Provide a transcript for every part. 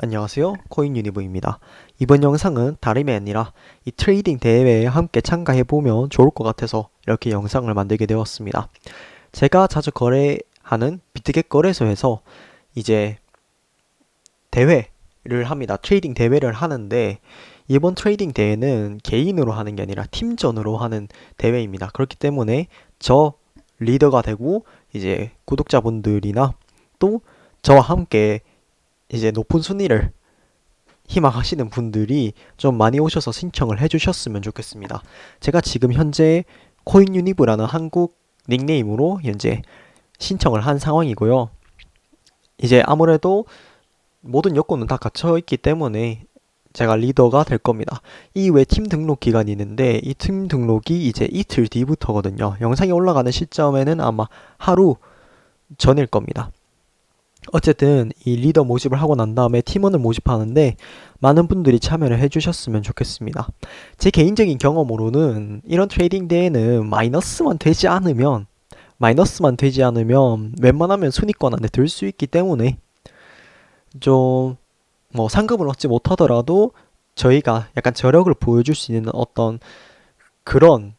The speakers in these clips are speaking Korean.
안녕하세요. 코인 유니브입니다. 이번 영상은 다름이 아니라 이 트레이딩 대회에 함께 참가해 보면 좋을 것 같아서 이렇게 영상을 만들게 되었습니다. 제가 자주 거래하는 비트겟 거래소에서 이제 대회를 합니다. 트레이딩 대회를 하는데 이번 트레이딩 대회는 개인으로 하는 게 아니라 팀전으로 하는 대회입니다. 그렇기 때문에 저 리더가 되고 이제 구독자분들이나 또 저와 함께 이제 높은 순위를 희망하시는 분들이 좀 많이 오셔서 신청을 해주셨으면 좋겠습니다. 제가 지금 현재 코인 유니브라는 한국 닉네임으로 현재 신청을 한 상황이고요. 이제 아무래도 모든 요건은 다 갖춰 있기 때문에 제가 리더가 될 겁니다. 이외에 팀 등록 기간이 있는데 이 팀 등록이 이제 이틀 뒤부터거든요. 영상이 올라가는 시점에는 아마 하루 전일 겁니다. 어쨌든 이 리더 모집을 하고 난 다음에 팀원을 모집하는데 많은 분들이 참여를 해주셨으면 좋겠습니다. 제 개인적인 경험으로는 이런 트레이딩 대회는 마이너스만 되지 않으면 마이너스만 되지 않으면 웬만하면 순위권 안에 들 수 있기 때문에 좀 뭐 상금을 얻지 못하더라도 저희가 약간 저력을 보여줄 수 있는 어떤 그런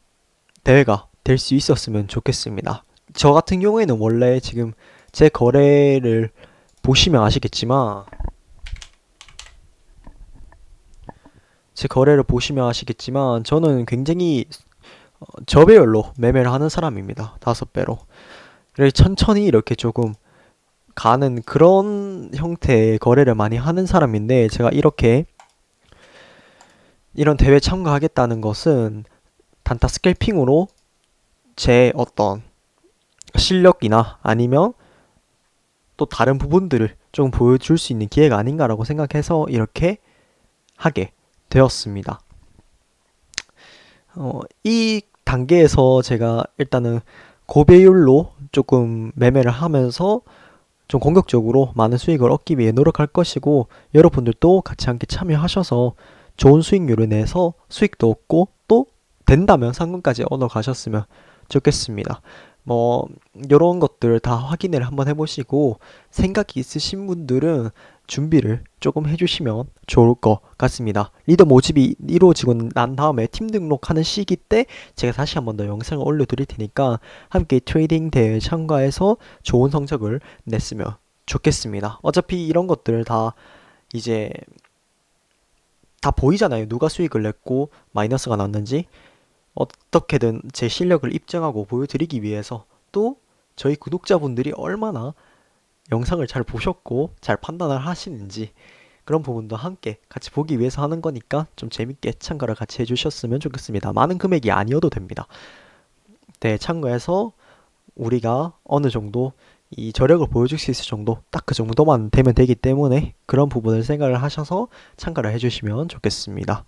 대회가 될 수 있었으면 좋겠습니다. 저 같은 경우에는 원래 지금 제 거래를 보시면 아시겠지만 제 거래를 보시면 아시겠지만 저는 굉장히 어, 저배율로 매매를 하는 사람입니다. 다섯 배로. 그래서 천천히 이렇게 조금 가는 그런 형태의 거래를 많이 하는 사람인데 제가 이렇게 이런 대회 참가하겠다는 것은 단타 스캘핑으로 제 어떤 실력이나 아니면 또 다른 부분들을 좀 보여줄 수 있는 기회가 아닌가라고 생각해서 이렇게 하게 되었습니다. 어, 이 단계에서 제가 일단은 고배율로 조금 매매를 하면서 좀 공격적으로 많은 수익을 얻기 위해 노력할 것이고 여러분들도 같이 함께 참여하셔서 좋은 수익률을 내서 수익도 얻고 또 된다면 상금까지 얻어 가셨으면 좋겠습니다. 뭐 이런 것들 다 확인을 한번 해보시고 생각이 있으신 분들은 준비를 조금 해주시면 좋을 것 같습니다. 리더 모집이 이루어지고 난 다음에 팀 등록하는 시기 때 제가 다시 한번 더 영상을 올려드릴 테니까 함께 트레이딩 대회에 참가해서 좋은 성적을 냈으면 좋겠습니다. 어차피 이런 것들 다 이제 다 보이잖아요. 누가 수익을 냈고 마이너스가 났는지 어떻게든 제 실력을 입증하고 보여드리기 위해서 또 저희 구독자분들이 얼마나 영상을 잘 보셨고 잘 판단을 하시는지 그런 부분도 함께 같이 보기 위해서 하는 거니까 좀 재밌게 참가를 같이 해주셨으면 좋겠습니다. 많은 금액이 아니어도 됩니다. 네, 참가해서 우리가 어느 정도 이 저력을 보여줄 수 있을 정도 딱 그 정도만 되면 되기 때문에 그런 부분을 생각을 하셔서 참가를 해주시면 좋겠습니다.